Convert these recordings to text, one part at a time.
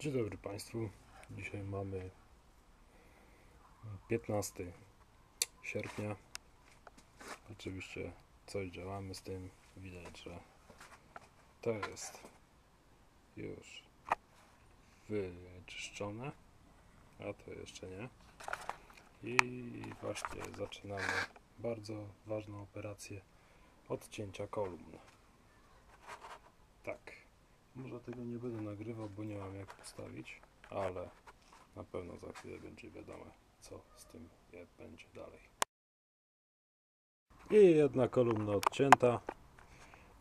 Dzień dobry Państwu. Dzisiaj mamy 15 sierpnia. Oczywiście coś działamy z tym. Widać, że to jest już wyczyszczone, a to jeszcze nie. I właśnie zaczynamy bardzo ważną operację odcięcia kolumn. Tak. Może tego nie będę nagrywał, bo nie mam jak postawić, ale na pewno za chwilę będzie wiadomo, co z tym będzie dalej. I jedna kolumna odcięta.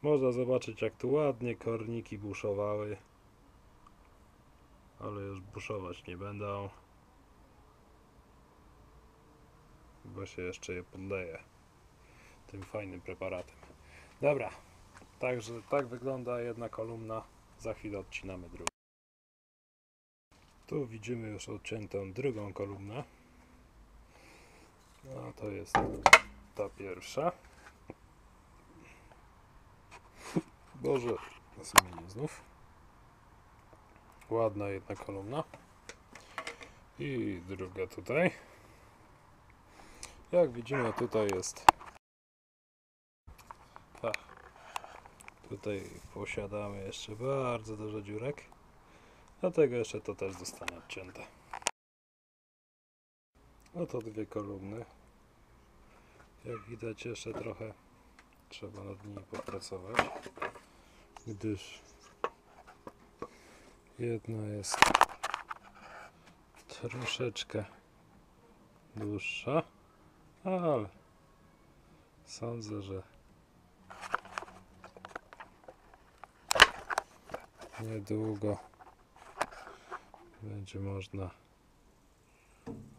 Można zobaczyć, jak tu ładnie korniki buszowały, ale już buszować nie będą, bo się jeszcze je podleje tym fajnym preparatem. Dobra, Także tak wygląda jedna kolumna. Za chwilę odcinamy drugą. Tu widzimy już odciętą drugą kolumnę. A to jest ta pierwsza. Boże, zmienię znów. Ładna jedna kolumna. I druga tutaj. Jak widzimy tutaj jest Tutaj posiadamy jeszcze bardzo dużo dziurek. Dlatego jeszcze to też zostanie odcięte. Oto dwie kolumny. Jak widać jeszcze trochę trzeba nad nimi popracować, gdyż jedna jest troszeczkę dłuższa, ale sądzę, że niedługo będzie można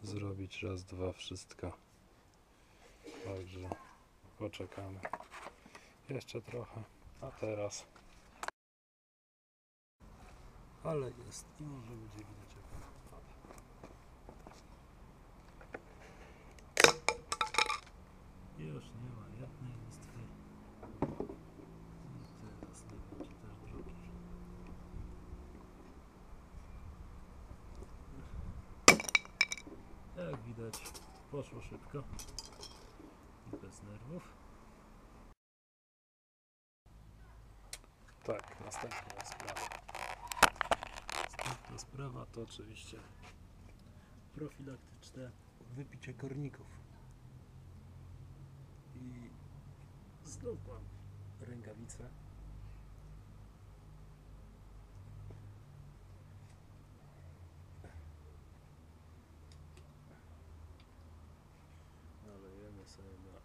zrobić raz, dwa wszystko. Także poczekamy jeszcze trochę, a teraz ale jest i może będzie widać jak ona wypada. Już nie ma jednej listwy i teraz nie będzie też drugiej. Jak widać, poszło szybko i bez nerwów. Tak, następna sprawa. Następna sprawa to oczywiście profilaktyczne wypicie korników. I znów mam rękawice. Nalejemy sobie na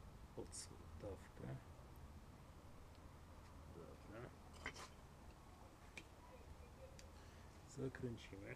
podstawkę. Dobra. Zakręcimy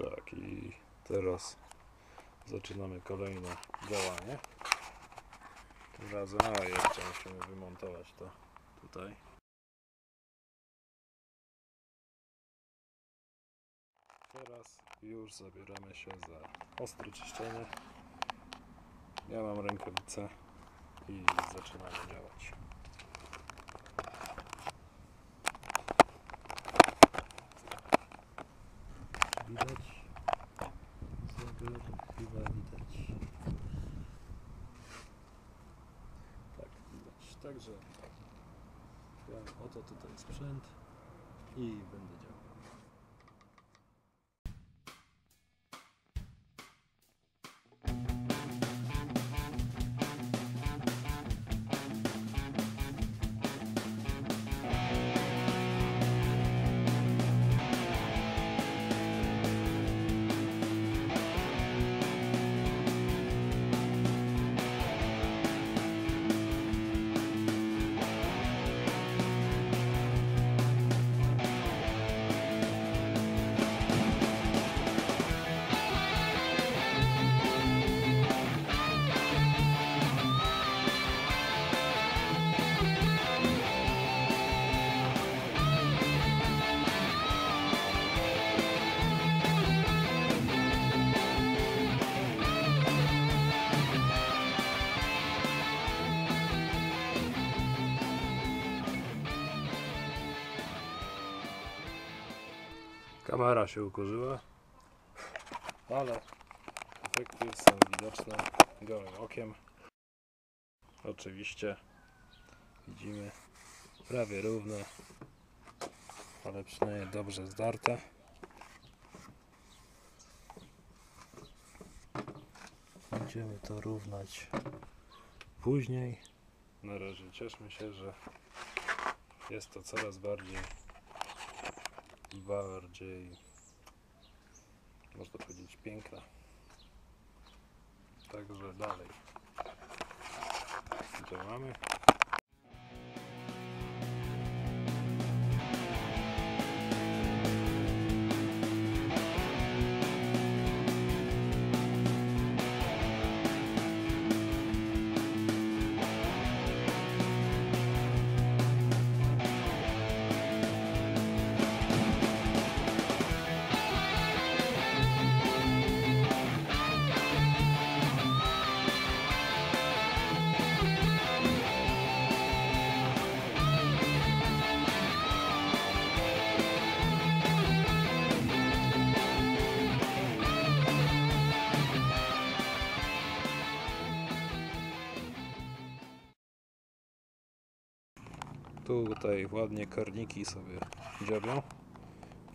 Tak i teraz zaczynamy kolejne działanie. Tym razem, a jeszcze musimy wymontować to tutaj. Teraz już zabieramy się za ostre czyszczenie. Ja mam rękawice i zaczynamy działać. Widać? Zabiór chyba widać. Tak, widać. Także oto tutaj sprzęt i będę działał. Kamera się ukurzyła, ale efekty są widoczne gołym okiem. Oczywiście widzimy prawie równe, ale przynajmniej dobrze zdarte. Będziemy to równać później. Na razie cieszmy się, że jest to coraz bardziej bardziej można powiedzieć piękna. Także dalej działamy. Tutaj ładnie karniki sobie dziobią,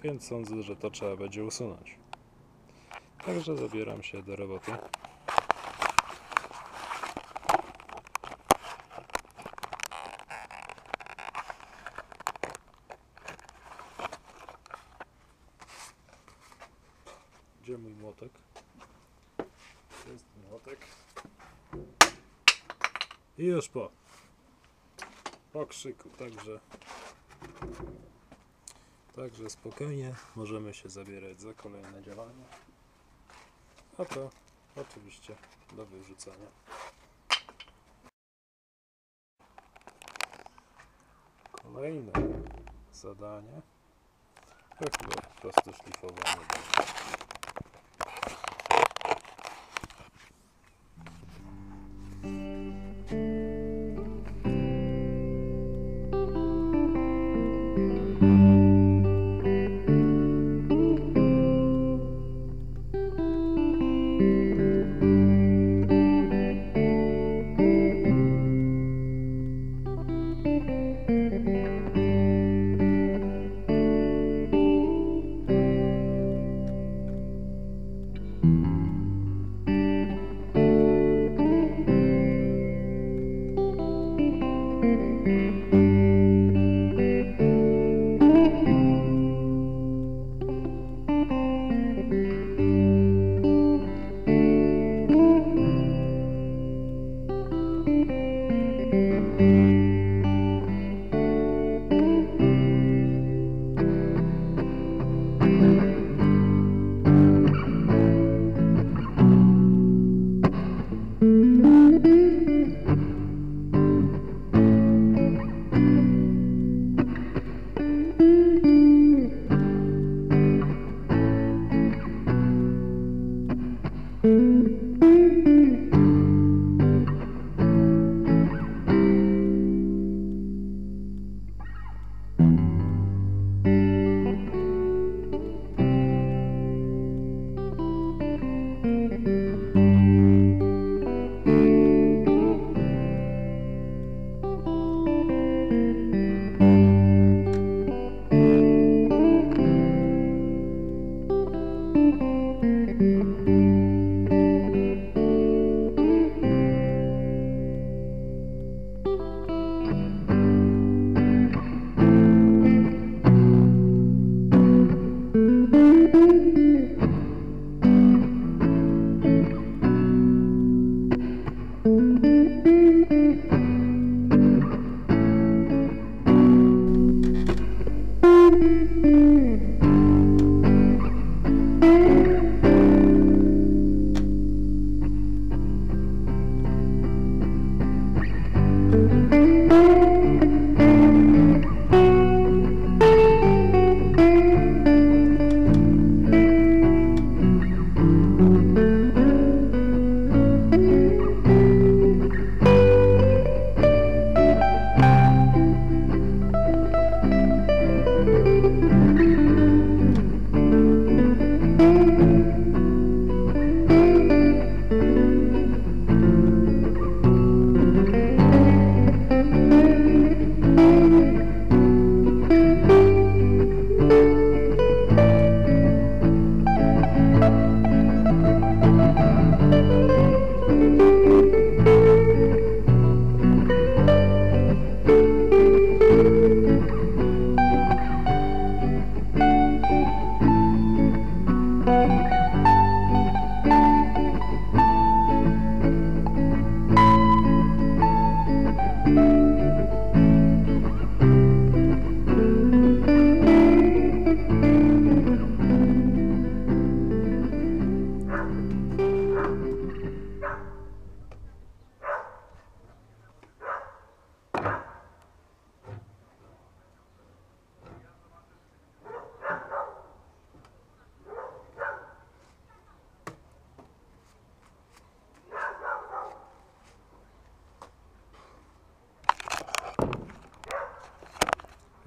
więc sądzę, że to trzeba będzie usunąć. Także zabieram się do roboty. Gdzie mój młotek? Jest młotek. I już po po krzyku, także także spokojnie możemy się zabierać za kolejne działania. A to oczywiście do wyrzucenia. Kolejne zadanie to chyba po prostu szlifowanie.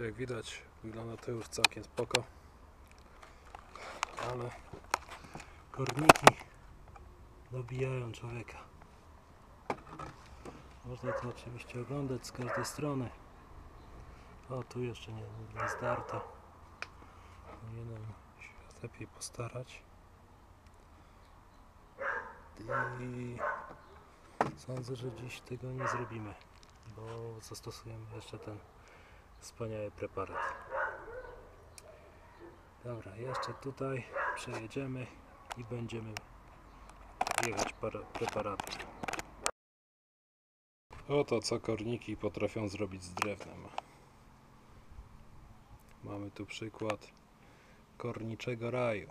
Jak widać wygląda to już całkiem spoko. Ale korniki dobijają człowieka. Można to oczywiście oglądać z każdej strony. O, tu jeszcze nie, nie zdarta. Powinienem się lepiej postarać. I sądzę, że dziś tego nie zrobimy, bo zastosujemy jeszcze ten wspaniały preparat. Dobra, jeszcze tutaj przejedziemy i będziemy jechać para- preparatem. Oto co korniki potrafią zrobić z drewnem. Mamy tu przykład korniczego raju.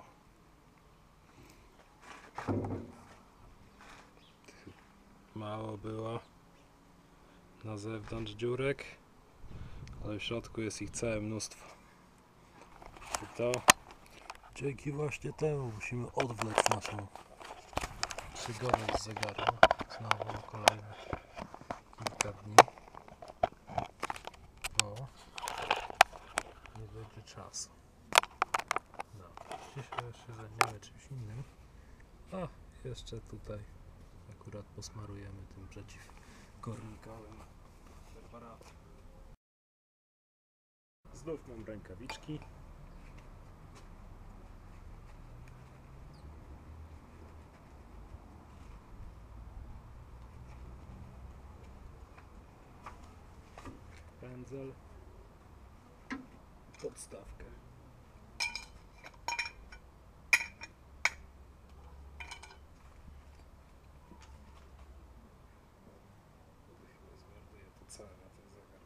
Mało było na zewnątrz dziurek, ale w środku jest ich całe mnóstwo. I to dzięki właśnie temu musimy odwlec naszą przygodę z zegarem. Znowu kolejne kilka dni. Bo nie będzie czasu. No, dzisiaj jeszcze zajmiemy czymś innym. A, jeszcze tutaj akurat posmarujemy tym przeciwkornikowym preparatem. Znów mam rękawiczki. Pędzel. Podstawkę. Zmarnuję to całe na ten zegar.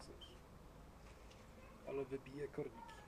Cóż. Ale wybije korniki.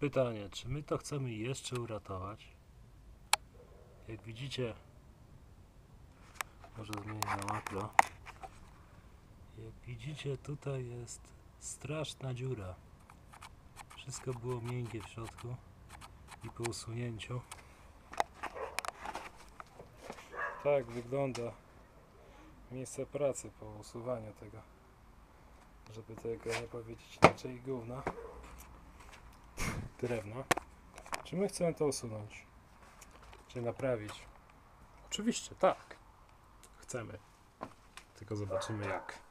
Pytanie, czy my to chcemy jeszcze uratować? Jak widzicie, może zmienię na makro. Jak widzicie, tutaj jest straszna dziura. Wszystko było miękkie w środku i po usunięciu. Tak wygląda miejsce pracy po usuwaniu tego, żeby tego nie powiedzieć inaczej, gówna drewna. Czy my chcemy to usunąć? Czy naprawić? Oczywiście, tak. Chcemy. Tylko zobaczymy jak.